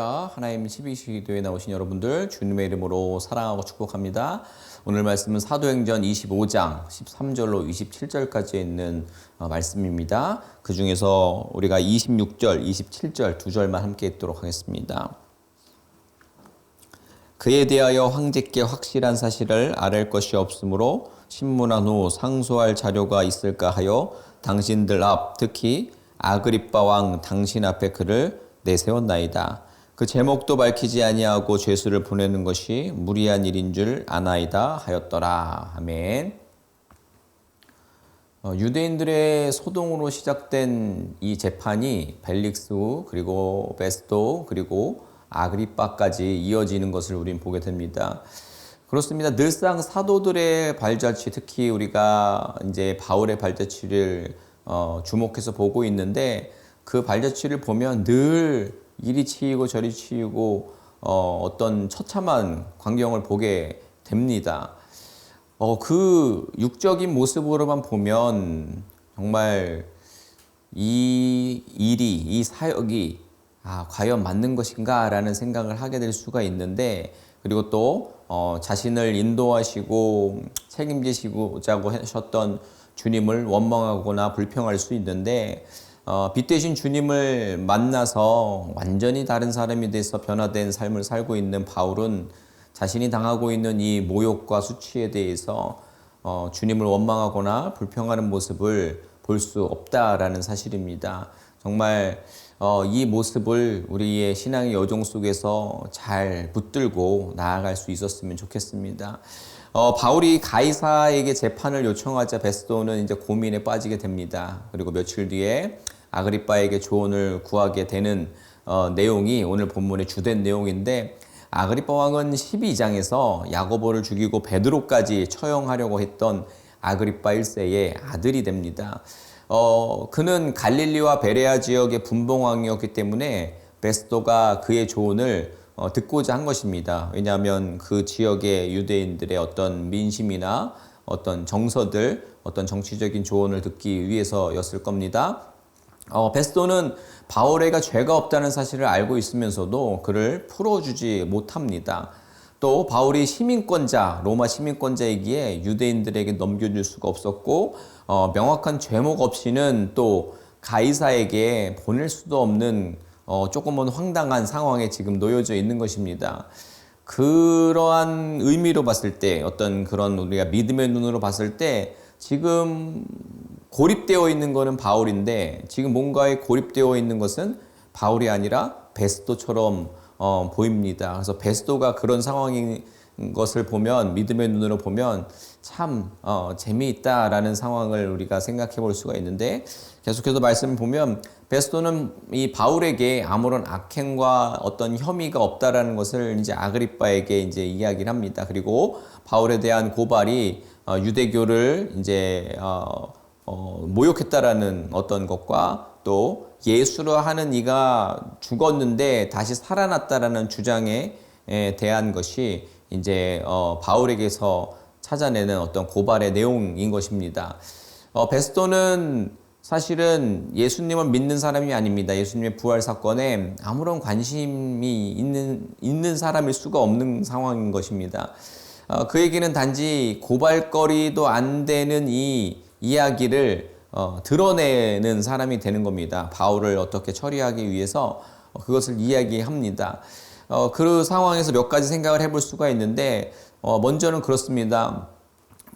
할렐루야 하나님 12시 기도에 나오신 여러분들 주님의 이름으로 사랑하고 축복합니다. 오늘 말씀은 사도행전 25장 13절로 27절까지 있는 어, 말씀입니다. 그 중에서 우리가 26절, 27절 두 절만 함께 읽도록 하겠습니다. 그에 대하여 황제께 확실한 사실을 알을 것이 없으므로 신문한 후 상소할 자료가 있을까 하여 당신들 앞 특히 아그리빠 왕 당신 앞에 그를 내세웠나이다. 그 제목도 밝히지 아니하고 죄수를 보내는 것이 무리한 일인 줄 아나이다 하였더라. 아멘. 어, 유대인들의 소동으로 시작된 이 재판이 벨릭스 그리고 베스토 그리고 아그리빠까지 이어지는 것을 우린 보게 됩니다. 그렇습니다. 늘상 사도들의 발자취, 특히 우리가 이제 바울의 발자취를 어, 주목해서 보고 있는데 그 발자취를 보면 늘 이리 치이고 저리 치이고 어, 어떤 처참한 광경을 보게 됩니다. 어, 그 육적인 모습으로만 보면 정말 이 일이, 이 사역이 아, 과연 맞는 것인가 라는 생각을 하게 될 수가 있는데 그리고 또 어, 자신을 인도하시고 책임지시고자 하셨던 주님을 원망하거나 불평할 수 있는데 어, 빛 대신 주님을 만나서 완전히 다른 사람이 돼서 변화된 삶을 살고 있는 바울은 자신이 당하고 있는 이 모욕과 수치에 대해서 어, 주님을 원망하거나 불평하는 모습을 볼 수 없다라는 사실입니다. 정말 어, 이 모습을 우리의 신앙의 여정 속에서 잘 붙들고 나아갈 수 있었으면 좋겠습니다. 어, 바울이 가이사에게 재판을 요청하자 베스도는 이제 고민에 빠지게 됩니다. 그리고 며칠 뒤에 아그리빠에게 조언을 구하게 되는 어, 내용이 오늘 본문의 주된 내용인데 아그리빠 왕은 12장에서 야고보를 죽이고 베드로까지 처형하려고 했던 아그리빠 1세의 아들이 됩니다. 어, 그는 갈릴리와 베레아 지역의 분봉왕이었기 때문에 베스도가 그의 조언을 어, 듣고자 한 것입니다. 왜냐하면 그 지역의 유대인들의 어떤 민심이나 어떤 정서들, 어떤 정치적인 조언을 듣기 위해서였을 겁니다. 어, 베스도는 바울에가 죄가 없다는 사실을 알고 있으면서도 그를 풀어주지 못합니다. 또 바울이 시민권자, 로마 시민권자이기에 유대인들에게 넘겨줄 수가 없었고 어, 명확한 죄목 없이는 또 가이사에게 보낼 수도 없는 어, 조금은 황당한 상황에 지금 놓여져 있는 것입니다. 그러한 의미로 봤을 때 어떤 그런 우리가 믿음의 눈으로 봤을 때 지금 고립되어 있는 것은 바울인데 지금 뭔가에 고립되어 있는 것은 바울이 아니라 베스도처럼 어, 보입니다. 그래서 베스도가 그런 상황인 것을 보면 믿음의 눈으로 보면 참 어, 재미있다라는 상황을 우리가 생각해 볼 수가 있는데 계속해서 말씀을 보면 베스도는 이 바울에게 아무런 악행과 어떤 혐의가 없다라는 것을 이제 아그리빠에게 이제 이야기를 합니다. 그리고 바울에 대한 고발이 어, 유대교를 이제 어, 어, 모욕했다라는 어떤 것과 또 예수로 하는 이가 죽었는데 다시 살아났다라는 주장에 대한 것이 이제 어, 바울에게서 찾아내는 어떤 고발의 내용인 것입니다. 어, 베스토는 사실은 예수님을 믿는 사람이 아닙니다. 예수님의 부활 사건에 아무런 관심이 있는, 있는 사람일 수가 없는 상황인 것입니다. 어, 그에게는 단지 고발거리도 안 되는 이 이야기를 어, 드러내는 사람이 되는 겁니다. 바울을 어떻게 처리하기 위해서 어, 그것을 이야기합니다. 어, 그 상황에서 몇 가지 생각을 해볼 수가 있는데 어, 먼저는 그렇습니다.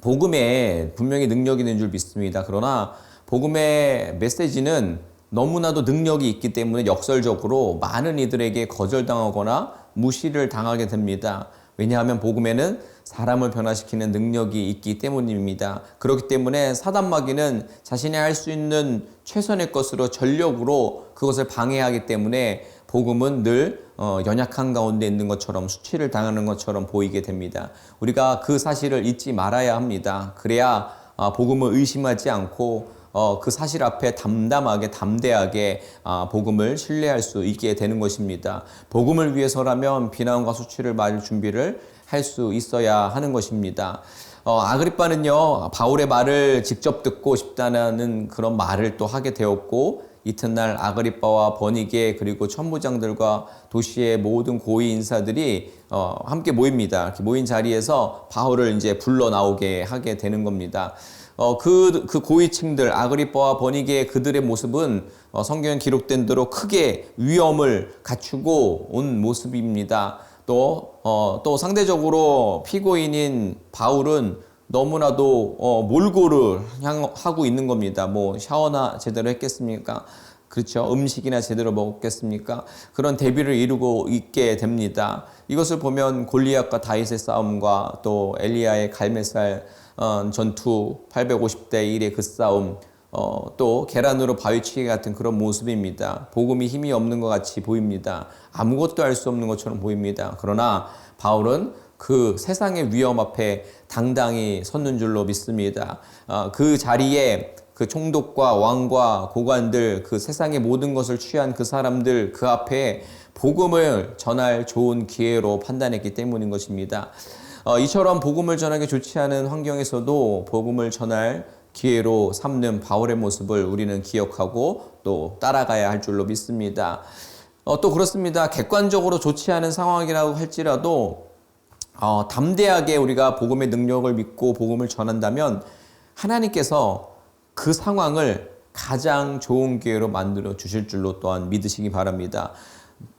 복음에 분명히 능력이 있는 줄 믿습니다. 그러나 복음의 메시지는 너무나도 능력이 있기 때문에 역설적으로 많은 이들에게 거절당하거나 무시를 당하게 됩니다. 왜냐하면 복음에는 사람을 변화시키는 능력이 있기 때문입니다. 그렇기 때문에 사단마귀는 자신이 할 수 있는 최선의 것으로 전력으로 그것을 방해하기 때문에 복음은 늘 어, 연약한 가운데 있는 것처럼 수치를 당하는 것처럼 보이게 됩니다. 우리가 그 사실을 잊지 말아야 합니다. 그래야 어, 복음을 의심하지 않고 어, 그 사실 앞에 담담하게 담대하게 아, 복음을 신뢰할 수 있게 되는 것입니다. 복음을 위해서라면 비난과 수치를 맞을 준비를 할 수 있어야 하는 것입니다. 어, 아그리빠는요 바울의 말을 직접 듣고 싶다는 그런 말을 또 하게 되었고 이튿날 아그리빠와 버니게 그리고 천부장들과 도시의 모든 고위 인사들이 어, 함께 모입니다. 이렇게 모인 자리에서 바울을 이제 불러 나오게 하게 되는 겁니다. 어, 그, 그 고위층들, 아그리빠와 버니게의 그들의 모습은 어, 성경에 기록된 대로 크게 위험을 갖추고 온 모습입니다. 또, 어, 또 상대적으로 피고인인 바울은 너무나도 어, 몰골을 향하고 있는 겁니다. 뭐 샤워나 제대로 했겠습니까? 그렇죠. 음식이나 제대로 먹었겠습니까? 그런 대비를 이루고 있게 됩니다. 이것을 보면 골리앗과 다윗의 싸움과 또 엘리야의 갈매살 어, 전투 850대 1의 그 싸움 어, 또 계란으로 바위치기 같은 그런 모습입니다. 복음이 힘이 없는 것 같이 보입니다. 아무것도 할 수 없는 것처럼 보입니다. 그러나 바울은 그 세상의 위험 앞에 당당히 섰는 줄로 믿습니다. 어, 그 자리에 그 총독과 왕과 고관들 그 세상의 모든 것을 취한 그 사람들 그 앞에 복음을 전할 좋은 기회로 판단했기 때문인 것입니다. 어, 이처럼 복음을 전하기 좋지 않은 환경에서도 복음을 전할 기회로 삼는 바울의 모습을 우리는 기억하고 또 따라가야 할 줄로 믿습니다. 어, 또 그렇습니다. 객관적으로 좋지 않은 상황이라고 할지라도 어, 담대하게 우리가 복음의 능력을 믿고 복음을 전한다면 하나님께서 그 상황을 가장 좋은 기회로 만들어 주실 줄로 또한 믿으시기 바랍니다.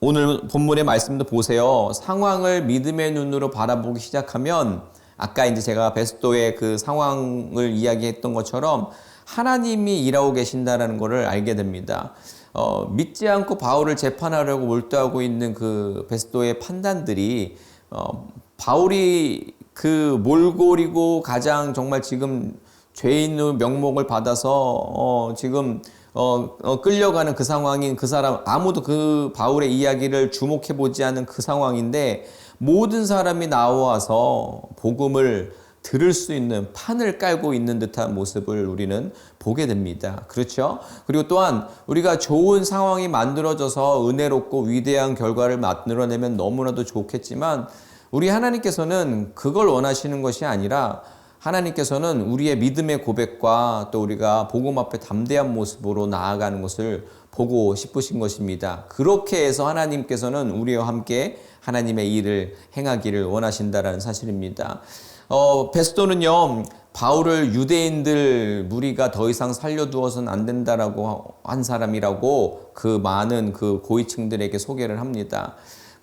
오늘 본문의 말씀도 보세요. 상황을 믿음의 눈으로 바라보기 시작하면 아까 이제 제가 베스도의 그 상황을 이야기했던 것처럼 하나님이 일하고 계신다라는 것을 알게 됩니다. 어, 믿지 않고 바울을 재판하려고 몰두하고 있는 그 베스도의 판단들이 어, 바울이 그 몰골이고 가장 정말 지금 죄인의 명목을 받아서 어, 지금 어, 어, 끌려가는 그 상황인 그 사람 아무도 그 바울의 이야기를 주목해 보지 않은 그 상황인데 모든 사람이 나와서 복음을 들을 수 있는 판을 깔고 있는 듯한 모습을 우리는 보게 됩니다. 그렇죠? 그리고 또한 우리가 좋은 상황이 만들어져서 은혜롭고 위대한 결과를 만들어내면 너무나도 좋겠지만 우리 하나님께서는 그걸 원하시는 것이 아니라 하나님께서는 우리의 믿음의 고백과 또 우리가 복음 앞에 담대한 모습으로 나아가는 것을 보고 싶으신 것입니다. 그렇게 해서 하나님께서는 우리와 함께 하나님의 일을 행하기를 원하신다라는 사실입니다. 어, 베스도는요, 바울을 유대인들 무리가 더 이상 살려두어서는 안 된다라고 한 사람이라고 그 많은 그 고위층들에게 소개를 합니다.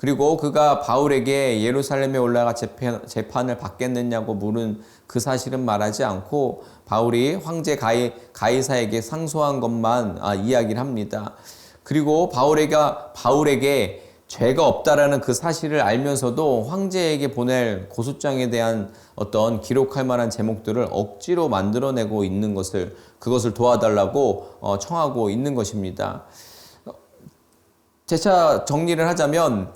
그리고 그가 바울에게 예루살렘에 올라가 재판, 을 받겠느냐고 물은 그 사실은 말하지 않고 바울이 황제 가이, 가이사에게 상소한 것만 아, 이야기를 합니다. 그리고 바울에게, 바울에게 죄가 없다라는 그 사실을 알면서도 황제에게 보낼 고소장에 대한 어떤 기록할 만한 제목들을 억지로 만들어내고 있는 것을 그것을 도와달라고 어, 청하고 있는 것입니다. 재차 정리를 하자면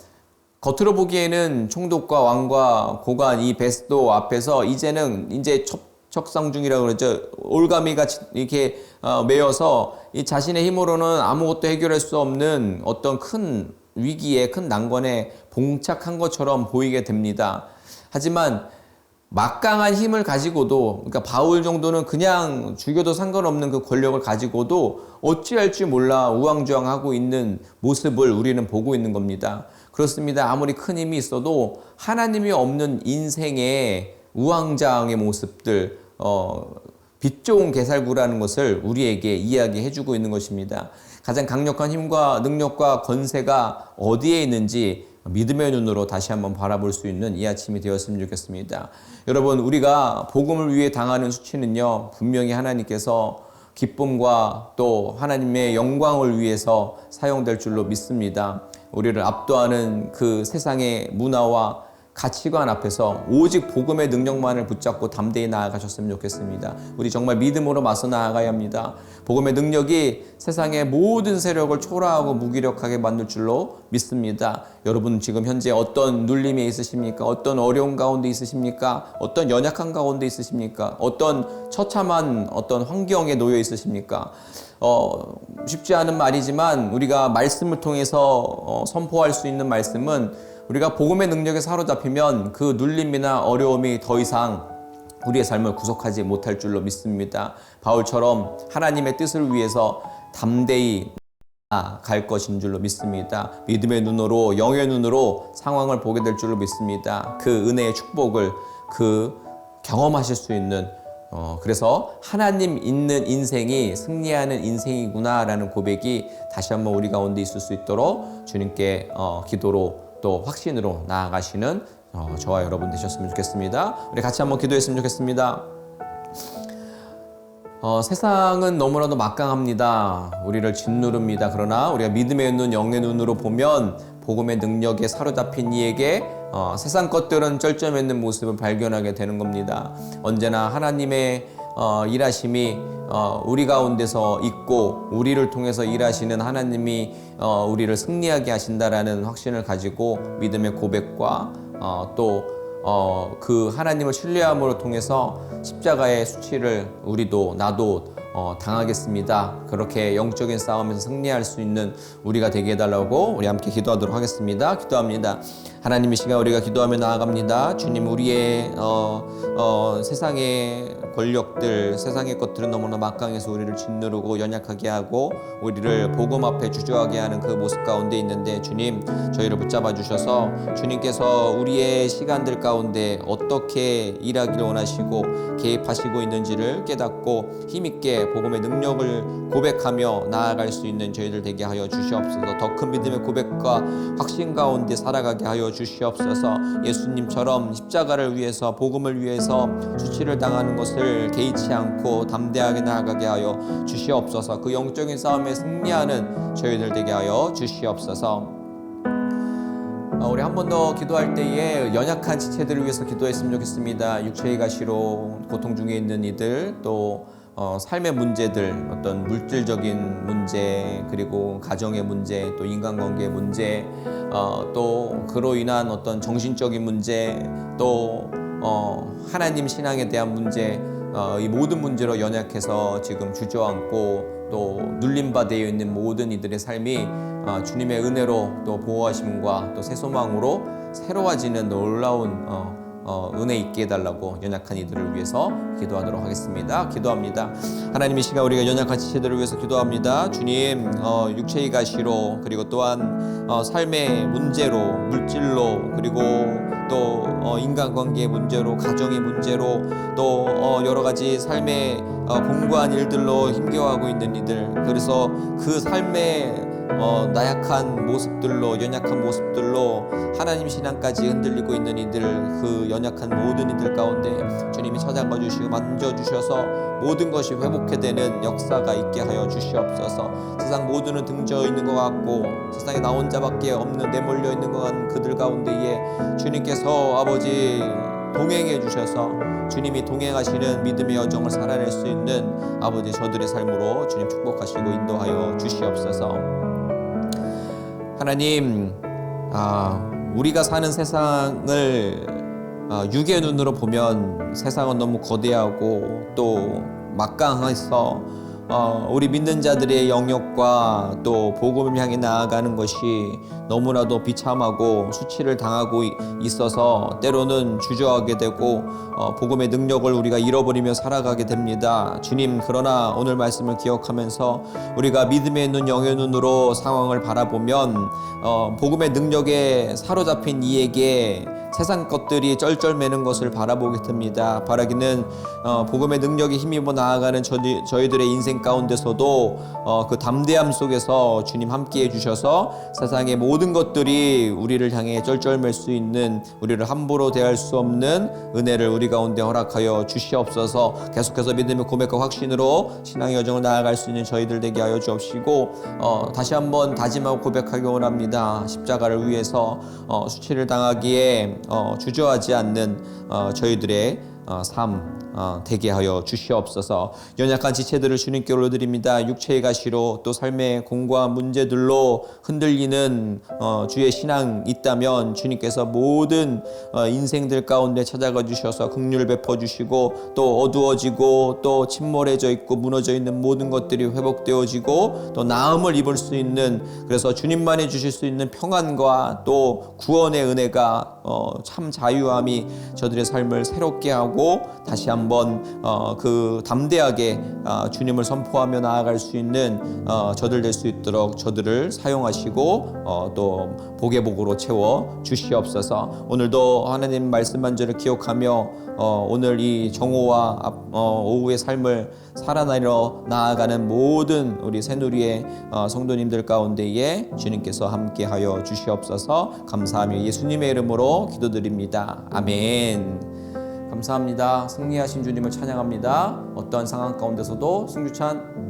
겉으로 보기에는 총독과 왕과 고관 이 베스도 앞에서 이제는 이제 척상 중이라고 그러죠. 올가미가 이렇게 어, 매여서 이 자신의 힘으로는 아무것도 해결할 수 없는 어떤 큰 위기에 큰 난관에 봉착한 것처럼 보이게 됩니다. 하지만 막강한 힘을 가지고도 그러니까 바울 정도는 그냥 죽여도 상관없는 그 권력을 가지고도 어찌할 줄 몰라 우왕좌왕하고 있는 모습을 우리는 보고 있는 겁니다. 그렇습니다. 아무리 큰 힘이 있어도 하나님이 없는 인생의 우왕좌왕의 모습들, 어, 빛 좋은 개살구라는 것을 우리에게 이야기해 주고 있는 것입니다. 가장 강력한 힘과 능력과 건세가 어디에 있는지 믿음의 눈으로 다시 한번 바라볼 수 있는 이 아침이 되었으면 좋겠습니다. 여러분, 우리가 복음을 위해 당하는 수치는요, 분명히 하나님께서 기쁨과 또 하나님의 영광을 위해서 사용될 줄로 믿습니다. 우리를 압도하는 그 세상의 문화와 가치관 앞에서 오직 복음의 능력만을 붙잡고 담대히 나아가셨으면 좋겠습니다. 우리 정말 믿음으로 맞서 나아가야 합니다. 복음의 능력이 세상의 모든 세력을 초라하고 무기력하게 만들 줄로 믿습니다. 여러분 지금 현재 어떤 눌림에 있으십니까? 어떤 어려운 가운데 있으십니까? 어떤 연약한 가운데 있으십니까? 어떤 처참한 어떤 환경에 놓여 있으십니까? 어, 쉽지 않은 말이지만 우리가 말씀을 통해서 어, 선포할 수 있는 말씀은 우리가 복음의 능력에 사로잡히면 그 눌림이나 어려움이 더 이상 우리의 삶을 구속하지 못할 줄로 믿습니다. 바울처럼 하나님의 뜻을 위해서 담대히 갈 것인 줄로 믿습니다. 믿음의 눈으로 영의 눈으로 상황을 보게 될 줄로 믿습니다. 그 은혜의 축복을 그 경험하실 수 있는 어, 그래서 하나님 있는 인생이 승리하는 인생이구나라는 고백이 다시 한번 우리 가운데 있을 수 있도록 주님께 어, 기도로 또 확신으로 나아가시는 어, 저와 여러분 되셨으면 좋겠습니다. 우리 같이 한번 기도했으면 좋겠습니다. 어, 세상은 너무나도 막강합니다. 우리를 짓누릅니다. 그러나 우리가 믿음의 눈, 영의 눈으로 보면 복음의 능력에 사로잡힌 이에게 어, 세상 것들은 쩔쩔매는 모습을 발견하게 되는 겁니다. 언제나 하나님의 어, 일하심이 어, 우리 가운데서 있고 우리를 통해서 일하시는 하나님이 어, 우리를 승리하게 하신다라는 확신을 가지고 믿음의 고백과 어, 또 어, 그 하나님을 신뢰함으로 통해서 십자가의 수치를 우리도 나도 어, 당하겠습니다. 그렇게 영적인 싸움에서 승리할 수 있는 우리가 되게 해달라고 우리 함께 기도하도록 하겠습니다. 기도합니다. 하나님 이 시간 우리가 기도하며 나아갑니다. 주님 우리의 어, 어, 세상의 권력들, 세상의 것들은 너무나 막강해서 우리를 짓누르고 연약하게 하고 우리를 복음 앞에 주저하게 하는 그 모습 가운데 있는데 주님 저희를 붙잡아 주셔서 주님께서 우리의 시간들 가운데 어떻게 일하기를 원하시고 개입하시고 있는지를 깨닫고 힘있게 복음의 능력을 고백하며 나아갈 수 있는 저희들 되게 하여 주시옵소서. 더 큰 믿음의 고백과 확신 가운데 살아가게 하여 주시옵소서. 예수님처럼 십자가를 위해서 복음을 위해서 수치를 당하는 것을 개의치 않고 담대하게 나아가게 하여 주시옵소서 그 영적인 싸움에 승리하는 저희들 되게 하여 주시옵소서 어, 우리 한 번 더 기도할 때에 연약한 지체들을 위해서 기도했으면 좋겠습니다. 육체의 가시로 고통 중에 있는 이들 또 어, 삶의 문제들 어떤 물질적인 문제 그리고 가정의 문제 또 인간관계의 문제 어, 또 그로 인한 어떤 정신적인 문제 또 어, 하나님 신앙에 대한 문제 어, 이 모든 문제로 연약해서 지금 주저앉고 또 되어 있는 모든 이들의 삶이 어, 주님의 은혜로 또 보호하심과 또 새 소망으로 새로워지는 놀라운 어, 어, 은혜 있게 해달라고 연약한 이들을 위해서 기도하도록 하겠습니다. 기도합니다. 하나님 이 시간 우리가 연약한 지체들을 위해서 기도합니다. 주님 어, 육체의 가시로 그리고 또한 어, 삶의 문제로 물질로 그리고 또 어, 인간관계의 문제로 가정의 문제로 또 어, 여러 가지 삶의 어, 공고한 일들로 힘겨워하고 있는 이들. 그래서 그 삶의 어, 나약한 모습들로 연약한 모습들로 하나님 신앙까지 흔들리고 있는 이들. 그 연약한 모든 이들 가운데 주님이 찾아가 주시고 만져 주셔서 모든 것이 회복되는 역사가 있게 하여 주시옵소서 세상 모두는 등져 있는 것 같고 세상에 나 혼자밖에 없는 내몰려 있는 것 같은 그들 가운데에 주님께서 아버지 동행해 주셔서 주님이 동행하시는 믿음의 여정을 살아낼 수 있는 아버지 저들의 삶으로 주님 축복하시고 인도하여 주시옵소서. 하나님, 아, 우리가 사는 세상을 아, 육의 눈으로 보면 세상은 너무 거대하고 또 막강해서 어, 우리 믿는 자들의 영역과 또 복음을 향해 나아가는 것이 너무나도 비참하고 수치를 당하고 이- 있어서 때로는 주저하게 되고 어, 복음의 능력을 우리가 잃어버리며 살아가게 됩니다. 주님 그러나 오늘 말씀을 기억하면서 우리가 믿음의 눈 영의 눈으로 상황을 바라보면 어, 복음의 능력에 사로잡힌 이에게 세상 것들이 쩔쩔매는 것을 바라보게 됩니다. 바라기는 어, 복음의 능력에 힘입어 나아가는 저희, 저희들의 인생 가운데서도 어, 그 담대함 속에서 주님 함께해 주셔서 세상의 모든 것들이 우리를 향해 쩔쩔맬 수 있는 우리를 함부로 대할 수 없는 은혜를 우리 가운데 허락하여 주시옵소서. 계속해서 믿음의 고백과 확신으로 신앙의 여정을 나아갈 수 있는 저희들 되게 하여 주옵시고 어, 다시 한번 다짐하고 고백하기 원합니다. 십자가를 위해서 어, 수치를 당하기에 어, 주저하지 않는 어, 저희들의 어, 삶 어, 되게 하여 주시옵소서. 연약한 지체들을 주님께 올려드립니다. 육체의 가시로 또 삶의 공고한 문제들로 흔들리는 어, 주의 신앙 있다면 주님께서 모든 어, 인생들 가운데 찾아가 주셔서 긍휼 베풀어 주시고 또 어두워지고 또 침몰해져 있고 무너져 있는 모든 것들이 회복되어지고 또 나음을 입을 수 있는 그래서 주님만이 주실 수 있는 평안과 또 구원의 은혜가 어, 참 자유함이 저들의 삶을 새롭게 하고 다시 한번 어, 그 담대하게 어, 주님을 선포하며 나아갈 수 있는 어, 저들 될 수 있도록 저들을 사용하시고 어, 또 복의 복으로 채워 주시옵소서. 오늘도 하나님 말씀 한절을 기억하며 어, 오늘 이 정오와 앞- 어, 오후의 삶을 살아나려 나아가는 모든 우리 새누리의 어, 성도님들 가운데에 주님께서 함께하여 주시옵소서. 감사하며 예수님의 기도드립니다. 아멘. 감사합니다. 승리하신 주님을 찬양합니다. 어떠한 상황 가운데서도 승주찬